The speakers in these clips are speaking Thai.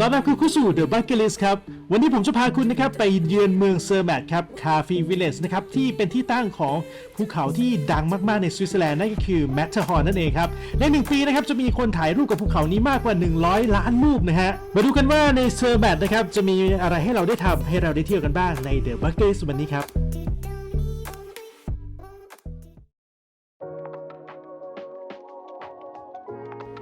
ตอนรับคุณเข้าสู่ The Bucket List ครับ วันนี้ผมจะพาคุณนะครับไปเยือนเมืองเซอร์แมทครับคาฟีวิลเลจนะครับที่เป็นที่ตั้งของภูเขาที่ดังมากๆในสวิตเซอร์แลนด์นั่นก็คือแมทเทอร์ฮอร์นั่นเองครับ ในหนึ่งปีนะครับจะมีคนถ่ายรูปกับภูเขานี้มากกว่า 100 ล้านรูปนะฮะ มาดูกันว่าในเซอร์แมทนะครับจะมีอะไรให้เราได้ทำให้เราได้เที่ยวกันบ้างใน The Bucket List วันนี้ครับ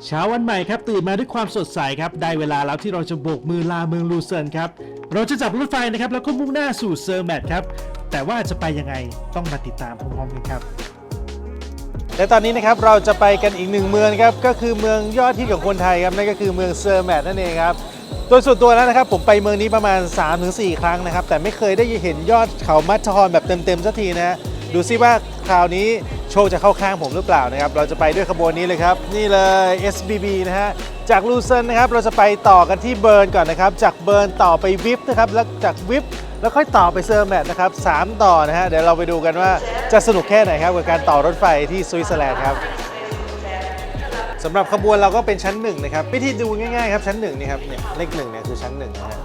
เช้าวันใหม่ครับตื่นมาด้วยความสดใสครับได้เวลาแล้วที่เราจะโบกมือลาเมืองลูเซิร์นครับเราจะจับรถไฟนะครับแล้วก็มุ่งหน้าสู่เซอร์แมทครับแต่ว่าจะไปยังไงต้องมาติดตามพร้อมๆกันครับ และตอนนี้นะครับเราจะไปกันอีกหนึ่งเมืองครับก็คือเมืองยอดฮิตของคนไทยครับนั่นก็คือเมืองเซอร์แมทนั่นเองครับโดยส่วนตัวแล้วนะครับผมไปเมืองนี้ประมาณ 3-4 ครั้งนะครับแต่ไม่เคยได้เห็นยอดเขามัททอนแบบเต็มๆสักทีนะดูซิว่าคราวนี้ โชคจะเข้าข้างผมหรือเปล่านะครับ เราจะไปด้วยขบวนนี้เลยครับ นี่เลย SBB นะฮะ จากลูเซนนะครับ เราจะไปต่อกันที่เบิร์นก่อนนะครับ จากเบิร์นต่อไปวิปนะครับ แล้วจากวิปแล้วค่อยต่อไปเซอร์แมทนะครับสามต่อนะฮะ เดี๋ยวเราไปดูกันว่าจะสนุกแค่ไหนครับกับการต่อรถไฟที่สวิตเซอร์แลนด์ครับสำหรับขบวนเราก็เป็นชั้นหนึ่งนะครับวิธีดูง่ายๆครับชั้นหนึ่งนี่ครับเนี่ยเลขหนึ่งเนี่ยคือชั้นหนึ่งนะฮะ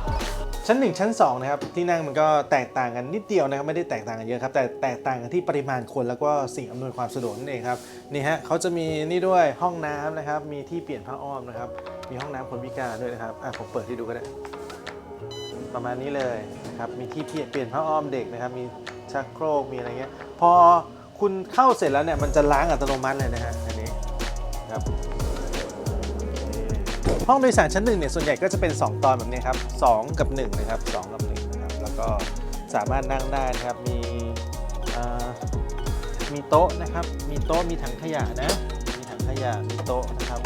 ชั้นหนึ่งชั้นสองนะครับที่นั่งมันก็แตกต่างกันนิดเดียวนะครับไม่ได้แตกต่างกันเยอะครับแต่แตกต่างกันที่ปริมาณคนแล้วก็สิ่งอำนวยความสะดวกนั่นเองครับนี่ฮะเขาจะมีนี่ด้วยห้องน้ำนะครับมีที่เปลี่ยนผ้าอ้อมนะครับมีห้องน้ำคนพิการด้วยนะครับอะผมเปิดให้ดูก็ได้ ประมาณนี้เลยนะครับมีที่เปลี่ยนเปลี่ยนผ้าอ้อมเด็กนะครับมีชักโครกมีอะไรเงี้ยพอคุณเข้าเสร็จแล้วเนี่ยมันจะล้างอัตโนมัติเลยนะฮะอันนี้ครับ ห้องโดยสารชั้นหนึ่งเนี่ยส่วนใหญ่ก็จะเป็น 2 ตอนแบบนี้ครับ2กับ1นะครับ2กับ1นะครับแล้วก็สามารถนั่งได้นะครับมีมีโต๊ะนะครับ มีโต๊ะมีถังขยะนะ มีถังขยะมีโต๊ะนะครับ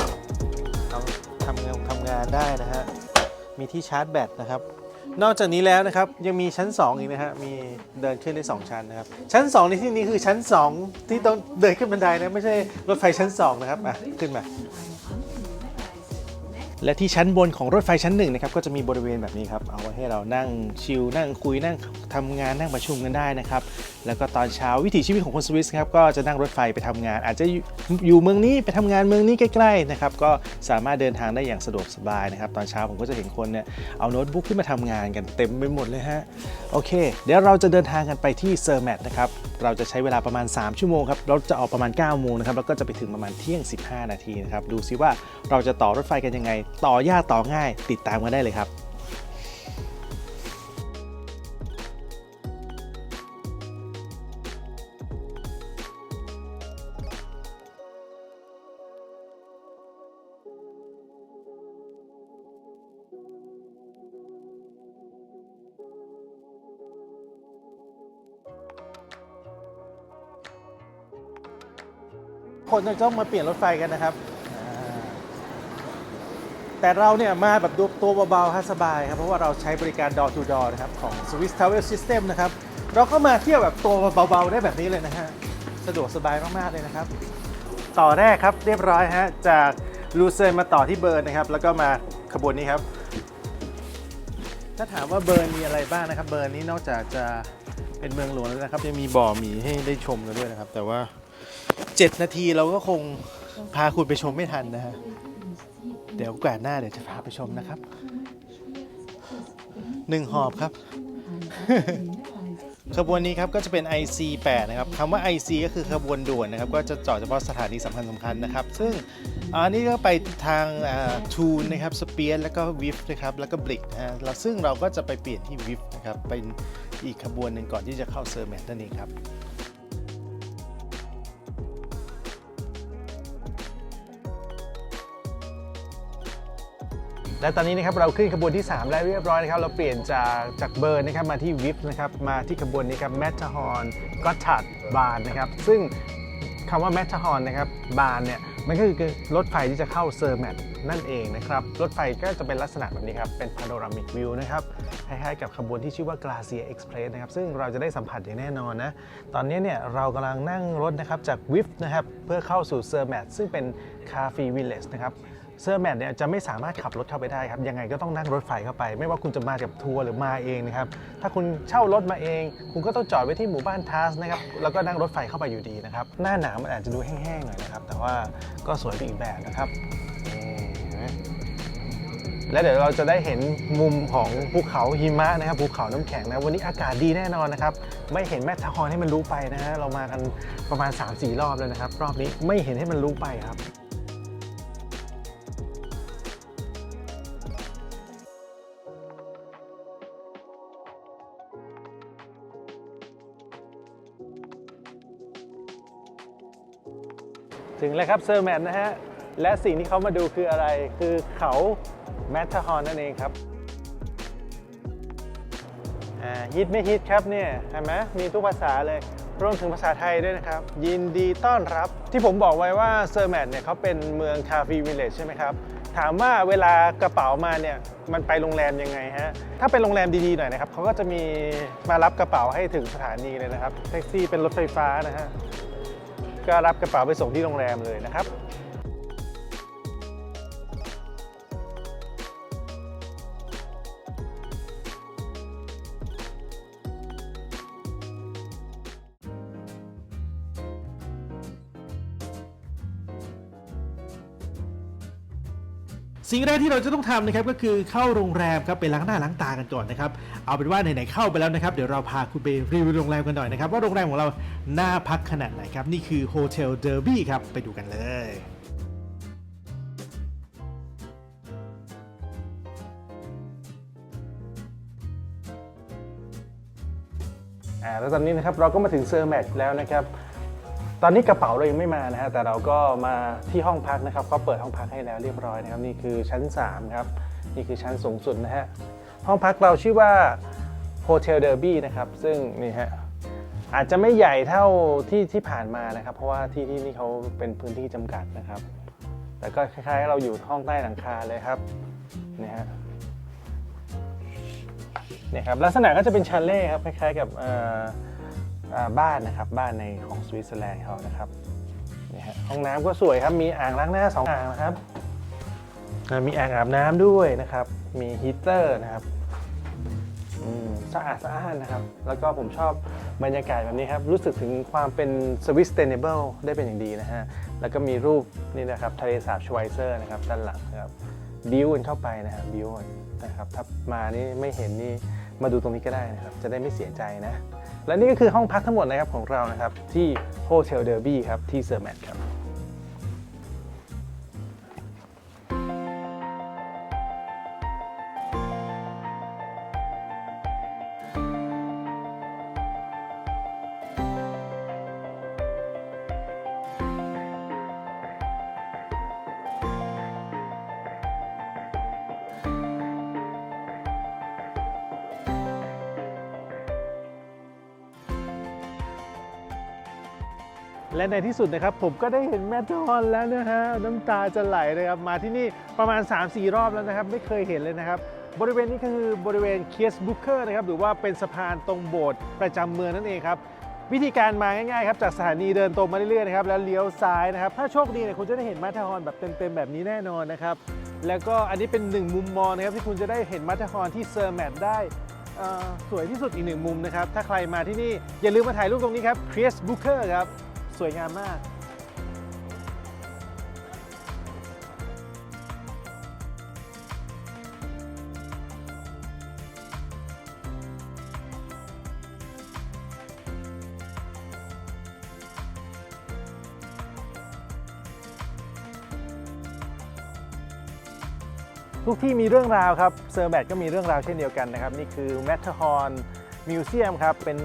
เอาทำงานทำงานได้นะฮะมีที่ชาร์จแบตนะครับนอกจากนี้แล้วนะครับยังมีชั้น 2 อีกนะฮะมีเดินขึ้นได้ 2 ชั้นนะครับ ชั้น 2 ในที่นี้คือชั้น 2 ที่ต้องเดินขึ้นบันไดนะไม่ใช่รถไฟชั้น 2 นะครับอะขึ้นมา และที่ชั้นบนของรถไฟชั้นหนึ่งนะครับก็จะมีบริเวณแบบนี้ครับเอาไว้ให้เรานั่งชิลนั่งคุยนั่งทำงานนั่งประชุมกันได้นะครับ แล้วก็ตอนเช้าวิถีชีวิตของคนสวิสครับก็จะนั่งรถไฟไปทำงาน อาจจะอยู่เมืองนี้ไปทำงานเมืองนี้ใกล้ๆนะครับก็สามารถเดินทางได้อย่างสะดวกสบายนะครับตอนเช้าผมก็จะเห็นคนเนี่ยเอาโน้ตบุ๊กขึ้นมาทำงานกันเต็มไปหมดเลยฮะโอเค เดี๋ยวเราจะเดินทางกันไปที่เซอร์แมทนะครับเราจะใช้เวลาประมาณ 3 ชั่วโมงครับเราจะออกประมาณ9โมงนะครับแล้วก็จะไปถึงประมาณเที่ยง 15 นาทีนะครับดูซิว่าเราจะต่อรถไฟกันยังไง ต่อยากต่อง่าย ติดตามกันได้เลยครับ คนจะต้องมาเปลี่ยนรถไฟกันนะครับ แต่เราเนี่ยมาแบบตัวเบาๆฮะสบายครับ เพราะว่าเราใช้บริการ door to door นะครับ ของ Swiss Travel System นะครับ เราก็มาเที่ยวแบบตัวเบาๆได้แบบนี้เลยนะฮะ สะดวกสบายมากๆเลยนะครับ ต่อแรกครับเรียบร้อยฮะ จากลูเซนมาต่อที่เบิร์นนะครับ แล้วก็มาขบวนนี้ครับ ถ้าถามว่าเบิร์นมีอะไรบ้างนะครับ เบิร์นนี้นอกจากจะเป็นเมืองหลวงแล้วนะครับยังมีบ่อหมีให้ได้ชมกันด้วยนะครับ แต่ว่า 7 นาทีเราก็คงพาคุณไปชมไม่ทันนะฮะ เดี๋ยวโอกาหน้าเดี๋ยวจะพาไปชมนะครับหนึ่งหอบครับ ขบวนนี้ครับก็จะเป็น IC 8 นะครับคำว่า IC ก็คือขบวนด่วนนะครับ ก็จะจอดเฉพาะสถานีสำคัญสำคัญนะครับ ซึ่งอันนี้ก็ไปทางทูนนะครับสเปียนแล้วก็วิฟนะครับแล้วก็บลิกนะฮะแล้วซึ่งเราก็จะไปเปลี่ยนที่วิฟนะครับเป็นอีกขบวนหนึ่งก่อนที่จะเข้าเซอร์แมทนั่นเองครับ และตอนนี้นะครับเราขึ้นขบวนที่ 3 แล้วเรียบร้อยนะครับ เราเปลี่ยนจากจากเบิร์นนะครับมาที่วิฟนะครับมาที่ขบวนนี้ครับแมททฮอนก็ถัดบานนะครับ ซึ่งคำว่าแมททฮอนนะครับบานเนี่ยมันก็คือรถไฟที่จะเข้าเซอร์แมทนั่นเองนะครับ รถไฟก็จะเป็นลักษณะแบบนี้ครับ เป็นพาโนรามิกวิวนะครับคล้ายๆกับขบวนที่ชื่อว่า Glacier Express นะครับ ซึ่งเราจะได้สัมผัสอย่างแน่นอนนะ ตอนนี้เนี่ยเรากำลังนั่งรถนะครับจากวิฟนะครับ เพื่อเข้าสู่เซอร์แมทซึ่งเป็นคาฟีวิลเลจนะครับ เซอร์แมทเนี่ยจะไม่สามารถขับรถเข้าไปได้ครับ ยังไงก็ต้องนั่งรถไฟเข้าไป ไม่ว่าคุณจะมากับทัวร์หรือมาเองนะครับ ถ้าคุณเช่ารถมาเอง คุณก็ต้องจอดไว้ที่หมู่บ้านทัสนะครับ แล้วก็นั่งรถไฟเข้าไปอยู่ดีนะครับ หน้าหนาวมันอาจจะดูแห้งๆหน่อยนะครับ แต่ว่าก็สวยไปอีกแบบนะครับ และเดี๋ยวเราจะได้เห็นมุมของภูเขาหิมะนะครับ ภูเขาน้ำแข็งนะ วันนี้อากาศดีแน่นอนนะครับ ไม่เห็นแม่ทะฮอนให้มันรู้ไปนะฮะ เรามากันประมาณ 3-4 รอบแล้วนะครับ รอบนี้ไม่เห็นให้มันรู้ไปครับ ถึงแล้วครับเซอร์แมนนะฮะ และสิ่งที่เขามาดูคืออะไร คือเขาแมทเทอร์ฮอนนั่นเองครับฮิตไม่ฮิตครับเนี่ยเห็นไหมมีทุกภาษาเลยรวมถึงภาษาไทยด้วยนะครับ ยินดีต้อนรับ ที่ผมบอกไว้ว่าเซอร์แมนเนี่ยเขาเป็นเมืองคาฟีวิลเลจใช่ไหมครับถามว่าเวลากระเป๋ามาเนี่ยมันไปโรงแรมยังไงฮะ ถ้าเป็นโรงแรมดีๆหน่อยนะครับเขาก็จะมีมารับกระเป๋าให้ถึงสถานีเลยนะครับ แท็กซี่เป็นรถไฟฟ้านะฮะ ก็รับกระเป๋าไปส่งที่โรงแรมเลยนะครับ สิ่งแรกที่เราจะต้องทำนะครับก็คือเข้าโรงแรมครับไปล้างหน้าล้างตากันก่อนนะครับเอาเป็นว่าไหนๆเข้าไปแล้วนะครับเดี๋ยวเราพาคุณไปรีวิวโรงแรมกันหน่อยนะครับว่าโรงแรมของเราน่าพักขนาดไหนครับนี่คือโฮเทลเดอร์บี้ครับไปดูกันเลยอ่าแล้วตอนนี้นะครับเราก็มาถึงเซอร์แมทแล้วนะครับ ตอนนี้กระเป๋าเรายังไม่มานะฮะแต่เราก็มาที่ห้องพักนะครับก็เปิดห้องพักให้แล้วเรียบร้อยนะครับนี่คือชั้น3ครับนี่คือชั้นสูงสุดนะฮะห้องพักเราชื่อว่าโฮเทลเดอร์บี้นะครับซึ่งนี่ฮะอาจจะไม่ใหญ่เท่าที่ที่ผ่านมานะครับ เพราะว่าที่ที่นี่เขาเป็นพื้นที่จำกัดนะครับ แต่ก็คล้ายๆเราอยู่ห้องใต้หลังคาเลยครับนี่ฮะนี่ครับลักษณะก็จะเป็นชาเล่ครับคล้ายๆกับอ่อเอ่อ บ้านนะครับบ้านในของสวิตเซอร์แลนด์เขานะครับนี่ฮะห้องน้ำก็สวยครับมีอ่างล้างหน้าสองอ่างนะครับมีอ่างอาบน้ำด้วยนะครับ มีฮีตเตอร์นะครับสะอาดสะอ้านนะครับ แล้วก็ผมชอบบรรยากาศแบบนี้ครับ รู้สึกถึงความเป็นสวิสเ t เนเบิลได้เป็นอย่างดีนะฮะ แล้วก็มีรูปนี่นะครับทะเลสาบชไวเซอร์นะครับด้านหลังนะครับบิวกันเข้าไปนะครับบิวนะครับถ้ามานี่ไม่เห็นนี่มาดูตรงนี้ก็ได้นะครับ จะได้ไม่เสียใจนะ และนี่ก็คือห้องพักทั้งหมดนะครับของเรานะครับที่โฮเทลเดอร์บี้ครับที่เซอร์แมทครับ และในที่สุดนะครับผมก็ได้เห็นแมททอนแล้วนะฮะน้ำตาจะไหลเลยครับมาที่นี่ประมาณ 3-4 รอบแล้วนะครับ ไม่เคยเห็นเลยนะครับ บริเวณนี้คือบริเวณเคียสบุคเกอร์นะครับหรือว่าเป็นสะพานตรงโบสถ์ประจำเมืองนั่นเองครับวิธีการมาง่ายๆครับจากสถานีเดินตรงมาเรื่อยๆนะครับแล้วเลี้ยวซ้ายนะครับ ถ้าโชคดีเนี่ยคุณจะได้เห็นมัทฮอนแบบเต็มๆแบบนี้แน่นอนนะครับ แล้วก็อันนี้เป็นหนึ่งมุมมองนะครับที่คุณจะได้เห็นมัทฮอนที่เซอร์แมทได้สวยที่สุดอีกหนึ่งมุมนะครับ ถ้าใครมาที่นี่อย่าลืมมาถ่ายรูปตรงนี้ครับคริสบุคเกอร์ครับ สวยงามมาก ทุกที่มีเรื่องราวครับเซอร์แบทก็มีเรื่องราวเช่นเดียวกันนะครับ นี่คือแมทเทอร์ฮอนมิวเซียมครับ เป็น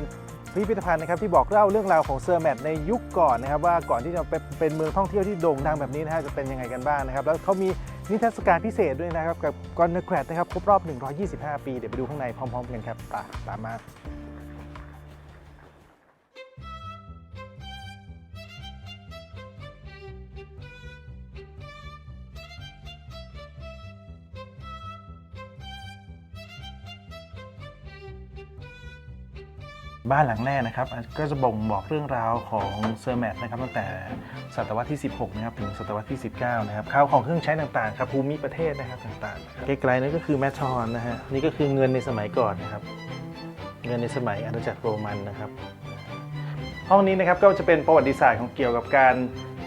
พิพิธภัณฑ์นะครับที่บอกเล่าเรื่องราวของเซอร์แมทในยุคก่อนนะครับว่าก่อนที่จะเป็นเมืองท่องเที่ยวที่โด่งดังแบบนี้นะฮะจะเป็นยังไงกันบ้างนะครับแล้วเขามีนิทรรศการพิเศษด้วยนะครับกับกอนเนแกรดนะครับครบรอบ 125 ปีเดี๋ยวไปดูข้างในพร้อม ๆ กันครับตามมา บ้านหลังแรกนะครับก็จะบ่งบอกเรื่องราวของเซอร์แมทนะครับตั้งแต่ศตวรรษที่ 16 นะครับถึงศตวรรษที่ 19 นะครับข้าวของเครื่องใช้ต่างๆครับภูมิประเทศนะครับต่างๆ ไกลๆนั่นก็คือแมททอนนะฮะนี่ก็คือเงินในสมัยก่อนนะครับ เงินในสมัยอาณาจักรโรมันนะครับ ห้องนี้นะครับก็จะเป็นประวัติศาสตร์ของเกี่ยวกับการ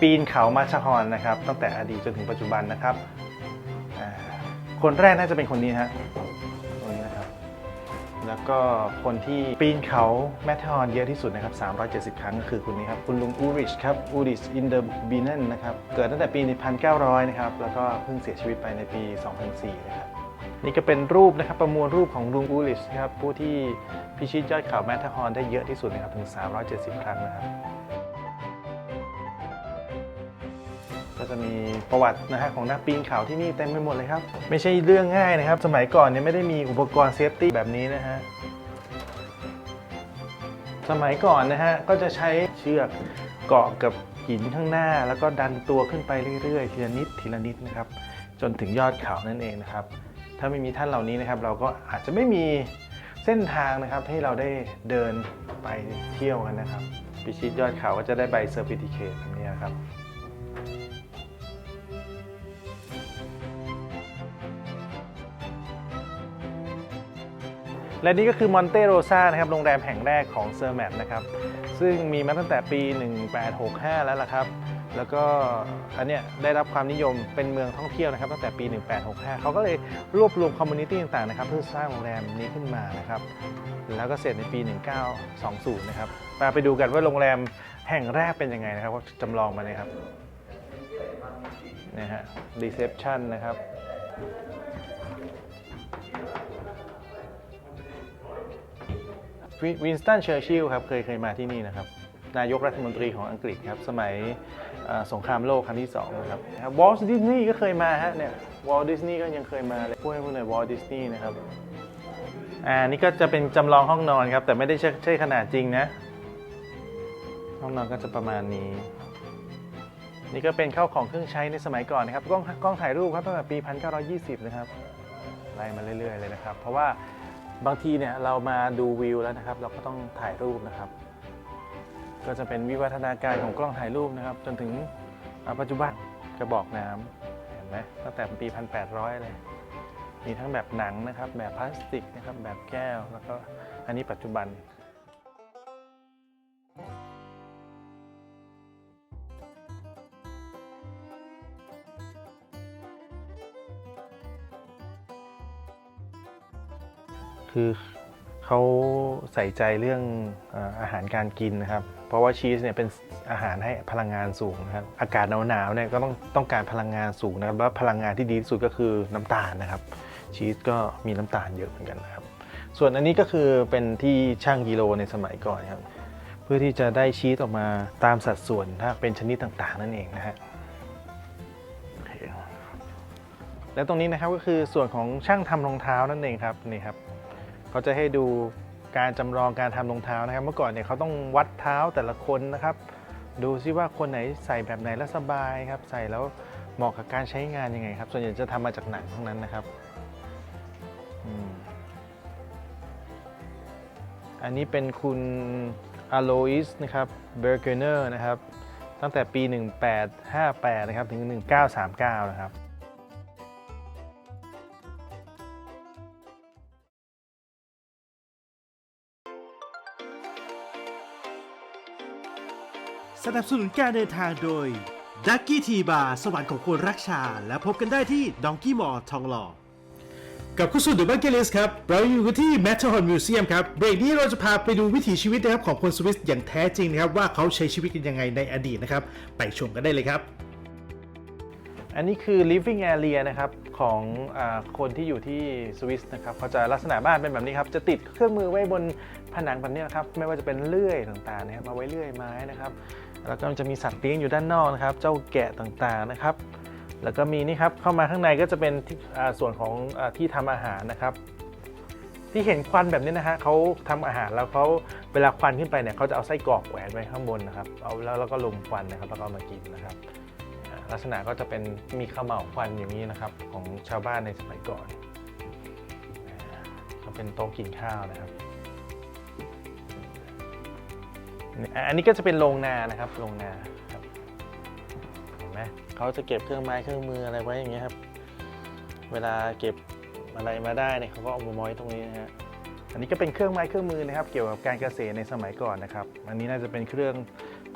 ปีนเขามาชฮอนนะครับ ตั้งแต่อดีตจนถึงปัจจุบันนะครับคนแรกน่าจะเป็นคนนี้ฮะ แล้วก็คนที่ปีนเขาแมทฮอนเยอะที่สุดนะครับ 370 ครั้งก็คือคนนี้ครับ คุณลุงอูริชครับอูริชอินเดอร์บีเนนนะครับ เกิดตั้งแต่ปี 1900 นะครับ แล้วก็เพิ่งเสียชีวิตไปในปี 2004 นะครับ นี่ก็เป็นรูปนะครับ ประมวลรูปของลุงอูริชนะครับ ผู้ที่พิชิตยอดเขาแมทฮอนได้เยอะที่สุดนะครับ ถึง 370 ครั้งนะครับ ก็จะมีประวัตินะฮะของนักปีนเขาที่นี่เต็มไปหมดเลยครับ ไม่ใช่เรื่องง่ายนะครับ สมัยก่อนเนี่ยไม่ได้มีอุปกรณ์เซฟตี้แบบนี้นะฮะสมัยก่อนนะฮะก็จะใช้เชือกเกาะกับหินข้างหน้า แล้วก็ดันตัวขึ้นไปเรื่อยๆ ทีละนิดทีละนิดนะครับ จนถึงยอดเขานั่นเองนะครับ ถ้าไม่มีท่านเหล่านี้นะครับ เราก็อาจจะไม่มีเส้นทางนะครับให้เราได้เดินไปเที่ยวกันนะครับ พิชิตยอดเขาก็จะได้ใบเซอร์ติฟิเคตแบบนี้นะครับ และนี่ก็คือมอนเตโรซานะครับโรงแรมแห่งแรกของเซอร์แมทนะครับซึ่งมีมาตั้งแต่ปี 1865 แล้วล่ะครับ แล้วก็อันเนี้ยได้รับความนิยมเป็นเมืองท่องเที่ยวนะครับตั้งแต่ปี 1865 เขาก็เลยรวบรวมคอมมูนิตี้ต่างๆนะครับเพื่อสร้างโรงแรมนี้ขึ้นมานะครับแล้วก็เสร็จในปี 1920 นะครับมาไปดูกันว่าโรงแรมแห่งแรกเป็นยังไงนะครับว่าจำลองมาเลยครับนะฮะรีเซพชันนะครับ วินสตันเชอร์ชิลครับเคยเคยมาที่นี่นะครับนายกรัฐมนตรีของอังกฤษครับสมัยสงครามโลกครั้งที่2นะครับวอลต์ดิสนีย์ก็เคยมาฮะเนี่ยวอลต์ดิสนีย์ก็ยังเคยมาเลยพูดให้พูดหน่อยวอลต์ดิสนีย์นะครับอ่านี่ก็จะเป็นจำลองห้องนอนครับ แต่ไม่ได้ใช่ใช่ขนาดจริงนะ ห้องนอนก็จะประมาณนี้ นี่ก็เป็นข้าวของเครื่องใช้ในสมัยก่อนนะครับกล้องกล้องถ่ายรูปครับตั้งแต่ปี 1920 นะครับไล่มาเรื่อยๆเลยนะครับ เพราะว่า บางทีเนี่ยเรามาดูวิวแล้วนะครับ เราก็ต้องถ่ายรูปนะครับ ก็จะเป็นวิวัฒนาการของกล้องถ่ายรูปนะครับ จนถึงปัจจุบันกระบอกน้ำเห็นไหมตั้งแต่ปี 1800 เลยมีทั้งแบบหนังนะครับ แบบพลาสติกนะครับแบบแก้วแล้วก็อันนี้ปัจจุบัน คือเขาใส่ใจเรื่องอาหารการกินนะครับ เพราะว่าชีสเนี่ยเป็นอาหารให้พลังงานสูงนะครับ อากาศหนาวๆเนี่ยก็ต้องต้องการพลังงานสูงนะครับ แล้วพลังงานที่ดีที่สุดก็คือน้ำตาลนะครับ ชีสก็มีน้ำตาลเยอะเหมือนกันนะครับ ส่วนอันนี้ก็คือเป็นที่ช่างกิโลในสมัยก่อนครับ เพื่อที่จะได้ชีสออกมาตามสัดส่วนถ้าเป็นชนิดต่างๆ นั่นเองนะฮะและตรงนี้นะครับก็คือส่วนของช่างทำรองเท้านั่นเองครับนี่ครับ เขาจะให้ดูการจำลองการทำรองเท้านะครับ เมื่อก่อนเนี่ยเขาต้องวัดเท้าแต่ละคนนะครับ ดูซิว่าคนไหนใส่แบบไหนแล้วสบายครับ ใส่แล้วเหมาะกับการใช้งานยังไงครับ ส่วนใหญ่จะทำมาจากหนังทั้งนั้นนะครับอันนี้เป็นคุณอโลอิสนะครับเบอร์เกเนอร์นะครับ ตั้งแต่ปี 1858 นะครับ ถึง 1939 นะครับ สนับสนุนการเดินทางโดยดักกี้ทีบาร์สวรรค์ของคนรักชา และพบกันได้ที่ดองกี้มอทองหล่อกับคุณสุดเดอะบักเกลิสครับ เราอยู่กันที่แมทเทอร์ฮอนมิวเซียมครับ เบรกนี้เราจะพาไปดูวิถีชีวิตนะครับของคนสวิสอย่างแท้จริงนะครับ ว่าเขาใช้ชีวิตกันยังไงในอดีตนะครับ ไปชมกันได้เลยครับ อันนี้คือ living area นะครับของอาคนที่อยู่ที่สวิสนะครับเขาจะลักษณะบ้านเป็นแบบนี้ครับ จะติดเครื่องมือไว้บนผนังแบบนี้นะครับ ไม่ว่าจะเป็นเลื่อยต่างๆนะครับมาไว้เลื่อยไม้นะครับ แล้วก็จะมีสัตว์เลี้ยงอยู่ด้านนอกนะครับ เจ้าแกะต่างๆนะครับ แล้วก็มีนี่ครับเข้ามาข้างในก็จะเป็นส่วนของอที่ทำอาหารนะครับ ที่เห็นควันแบบนี้นะฮะเขาทำอาหารแล้วเขาเวลาควันขึ้นไปเนี่ยเขาจะเอาไส้กรอกแหวนไว้ข้างบนนะครับ เอาแล้วแล้วก็ลมควันนะครับแล้วก็ามากินนะครับ ลักษณะก็จะเป็นมีข้าวเหมาควันอย่างนี้นะครับ ของชาวบ้านในสมัยก่อนอ่าเป็นโต๊ะกินข้าวนะครับ อันนี้ก็จะเป็นโรงนานะครับโรงนาครับเห็นไหมเขาจะเก็บเครื่องไม้เครื่องมืออะไรไว้อย่างเงี้ยครับ เวลาเก็บอะไรมาได้เนี่ยเขาก็เอามาม้อยตรงนี้นะฮะอันนี้ก็เป็นเครื่องไม้เครื่องมือนะครับ เกี่ยวกับการเกษตรในสมัยก่อนนะครับ อันนี้น่าจะเป็นเครื่อง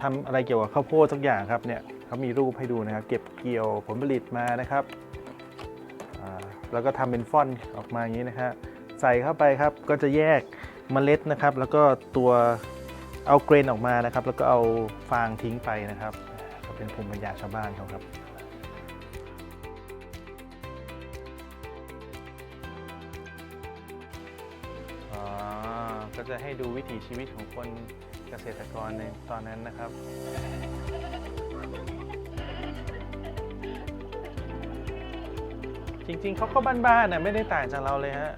ทำอะไรเกี่ยวกับข้าวโพดทุกอย่างครับเนี่ยเขามีรูปให้ดูนะครับ เก็บเกี่ยวผลผลิตมานะครับแล้วก็ทำเป็นฟ่อนออกมาอย่างนี้นะฮะใส่เข้าไปครับก็จะแยกเมล็ดนะครับ แล้วก็ตัว เอาเกรนออกมานะครับ แล้วก็เอาฟางทิ้งไปนะครับก็เป็นภูมิปัญญาชาวบ้านเขาครับอ๋อก็จะให้ดูวิถีชีวิตของคนเกษตรกรในตอนนั้นนะครับจริงๆ เขาก็บ้านๆน่ะไม่ได้ต่างจากเราเลยฮะ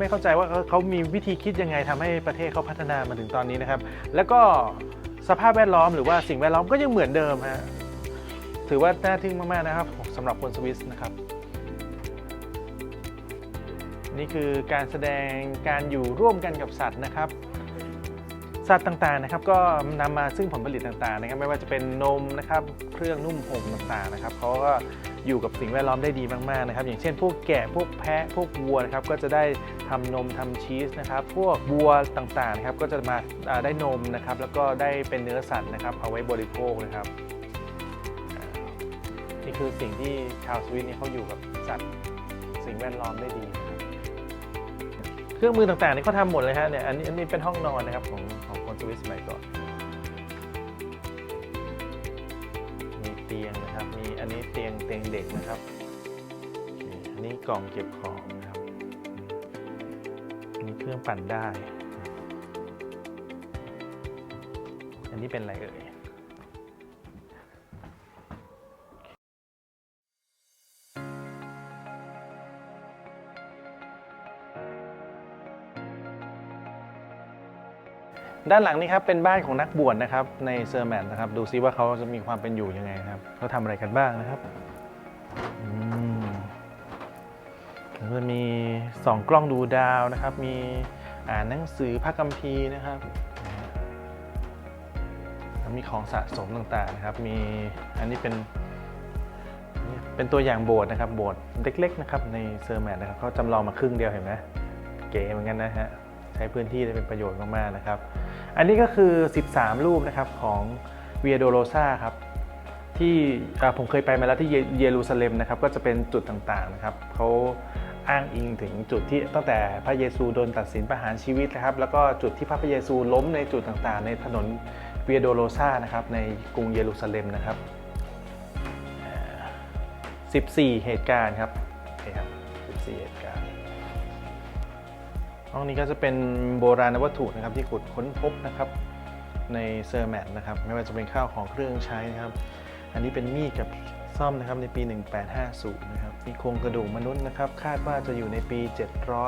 ไม่เข้าใจว่าเขามีวิธีคิดยังไงทำให้ประเทศเขาพัฒนามาถึงตอนนี้นะครับ แล้วก็สภาพแวดล้อมหรือว่าสิ่งแวดล้อมก็ยังเหมือนเดิมฮะถือว่าน่าทึ่งมากๆนะครับสำหรับคนสวิสนะครับนี่คือการแสดงการอยู่ร่วมกันกับสัตว์นะครับ สัตว์ต่างๆนะครับก็นำมาซึ่งผลผลิตต่างๆนะครับไม่ว่าจะเป็นนมนะครับเครื่องนุ่มห่มต่างๆนะครับเขาก็อยู่กับสิ่งแวดล้อมได้ดีมากๆนะครับ อย่างเช่น พวกแกะพวกแพะพวกวัวนะครับก็จะได้ทำนมทำชีสนะครับพวกวัวต่างๆนะครับก็จะมาได้นมนะครับแล้วก็ได้เป็นเนื้อสัตว์นะครับเอาไว้บริโภคนะครับนี่คือสิ่งที่ชาวสวิตนี่เขาอยู่กับสัตว์สิ่งแวดล้อมได้ดี เครื่องมือต่างๆนี่เขาทำหมดเลยฮะเนี่ยอันนี้อันนี้เป็นห้องนอนนะครับของ คนสวิสสมัยก่อนมีเตียงนะครับ มีอันนี้เตียงเตียงเด็กนะครับอันนี้กล่องเก็บของนะครับ มีเครื่องปั่นได้ อันนี้เป็นอะไรเอ่ย ด้านหลังนี้ครับเป็นบ้านของนักบวชนะครับในเซอร์แมนนะครับดูซิว่าเขาจะมีความเป็นอยู่ยังไงครับเขาทำอะไรกันบ้างนะครับอืมแล้วก็มีสองกล้องดูดาวนะครับ มีอ่านหนังสือพระคัมภีร์นะครับแล้วมีของสะสมต่างๆนะครับ มีอันนี้เป็นเป็นตัวอย่างโบสถ์นะครับโบสถ์เล็กๆนะครับในเซอร์แมนนะครับเขาจำลองมาครึ่งเดียวเห็นไหมเก๋เหมือนกันนะฮะใช้พื้นที่ได้เป็นประโยชน์มากๆนะครับ อันนี้ก็คือ 13 รูปนะครับของเวียโดโรซาครับที่ผมเคยไปมาแล้วที่เยรูซาเล็มนะครับก็จะเป็นจุดต่างๆนะครับเขาอ้างอิงถึงจุดที่ตั้งแต่พระเยซูโดนตัดสินประหารชีวิตนะครับ แล้วก็จุดที่พระเยซูล้มในจุดต่างๆ ในถนนเวียโดโรซานะครับในกรุงเยรูซาเล็มนะครับ 14 เหตุการณ์ครับโอเคครับ 14 เหตุการณ์ ห้องนี้ก็จะเป็นโบราณวัตถุนะครับที่ขุดค้นพบนะครับในเซอร์แมทนะครับไม่ว่าจะเป็นข้าวของเครื่องใช้นะครับ อันนี้เป็นมีดกับซ่อมนะครับในปี 1850 นะครับมีโครงกระดูกมนุษย์นะครับ คาดว่าจะอยู่ในปี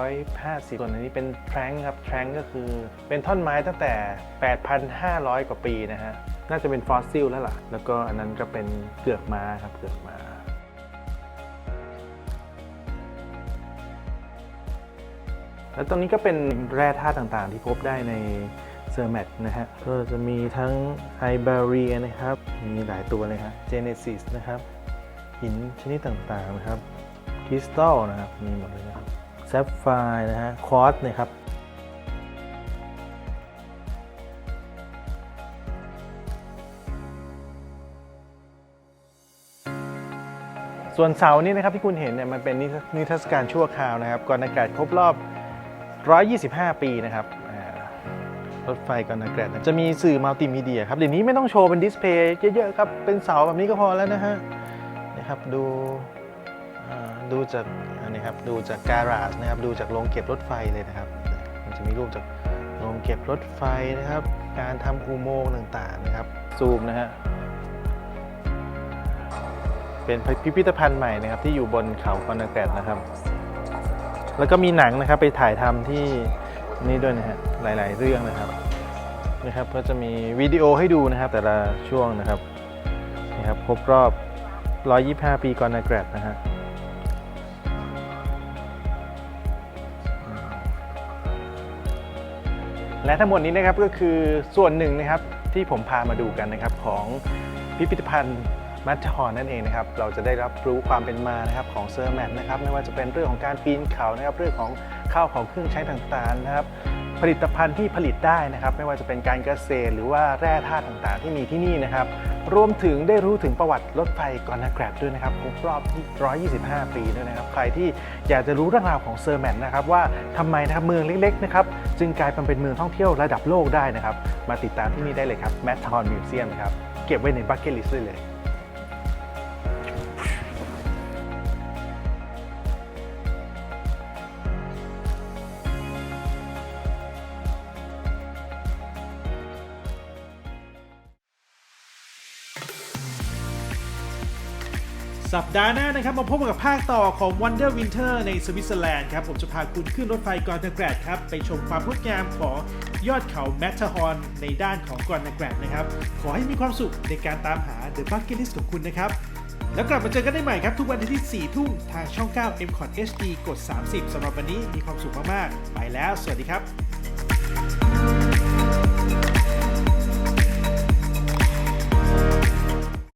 750 ส่วนอันนี้เป็นแทรงครับแทรงก็คือเป็นท่อนไม้ตั้งแต่ 8,500 กว่าปีนะฮะน่าจะเป็นฟอสซิลแล้วล่ะ แล้วก็อันนั้นก็เป็นเกือกม้าครับเกือกม้า แล้วตรงนี้ก็เป็นแร่ธาตุต่างๆ ที่พบได้ในเซอร์แมทนะฮะ ก็จะมีทั้งไฮบารียนะครับ มีหลายตัวเลยฮะเจเนซิสนะครับ หินชนิดต่างๆนะครับคริสตัลนะครับ มีหมดเลยนะครับแซฟไฟร์นะฮะควอตซ์นะครับส่วนเสานี้นะครับที่คุณเห็นเนี่ยมันเป็นนิทรนิทรรศการชั่วคราวนะครับก่อนอากาศครบรอบ 125 ปีนะครับรถไฟกอนอากาศจะมีสื่อมัลติมีเดียครับ เดี๋ยวนี้ไม่ต้องโชว์เป็นดิสเพย์เยอะๆครับ เป็นเสาแบบนี้ก็พอแล้วนะฮะนะครับดูดูจากนนี้ครับดูจากการาจนะครับดูจากโรงเก็บรถไฟเลยนะครับ มันจะมีรูปจากโรงเก็บรถไฟนะครับ การทำอุโมงค์ต่างๆนะครับ ซูมนะฮะเป็นพิพิธภัณฑ์ใหม่นะครับที่อยู่บนเขาคอนาแกรดนะครับ แล้วก็มีหนังนะครับไปถ่ายทำที่นี่ด้วยนะฮะหลาย ๆ เรื่องนะครับนะครับ ก็จะมีวิดีโอให้ดูนะครับ แต่ละช่วงนะครับนี่ครับครบรอบ 125 ปีก่อนนาแกรดนะฮะและทั้งหมดนี้นะครับก็คือส่วนหนึ่งนะครับที่ผมพามาดูกันนะครับของพิพิธภัณฑ์ มัทฮอนนั่นเองนะครับ เราจะได้รับรู้ความเป็นมานะครับของเซอร์แมทนะครับ ไม่ว่าจะเป็นเรื่องของการปีนเขานะครับ เรื่องของข้าวของเครื่องใช้ต่างๆนะครับ ผลิตภัณฑ์ที่ผลิตได้นะครับ ไม่ว่าจะเป็นการเกษตรหรือว่าแร่ธาตุต่างๆ ที่มีที่นี่นะครับ รวมถึงได้รู้ถึงประวัติรถไฟกอนาแกรดด้วยนะครับครบรอบที่125 ปีด้วยนะครับ ใครที่อยากจะรู้เรื่องราวของเซอร์แมนนะครับว่าทำไมนะครับเมืองเล็กๆนะครับจึงกลายเป็นเมืองท่องเที่ยวระดับโลกได้นะครับ มาติดตามที่นี่ได้เลยครับแมททอนมิวเซียมครับเก็บไว้ในบัคเก็ตลิสต์เลย สัปดาห์หน้านะครับมาพบกับภาคต่อของ Wonder Winter ในสวิตเซอร์แลนด์ครับผมจะพาคุณขึ้นรถไฟกอนนแกรดครับไปชมความงดงามของยอดเขาแมทเทอร์ฮอนในด้านของกอนนแกรดนะครับ ขอให้มีความสุขในการตามหา The Bucket List ของคุณนะครับ แล้วกลับมาเจอกันได้ใหม่ครับทุกวันอาทิตย์4ทุ่มทางช่อง 9 m c o t HD กด 30สำหรับวันนี้มีความสุขมากๆไปแล้ว สวัสดีครับ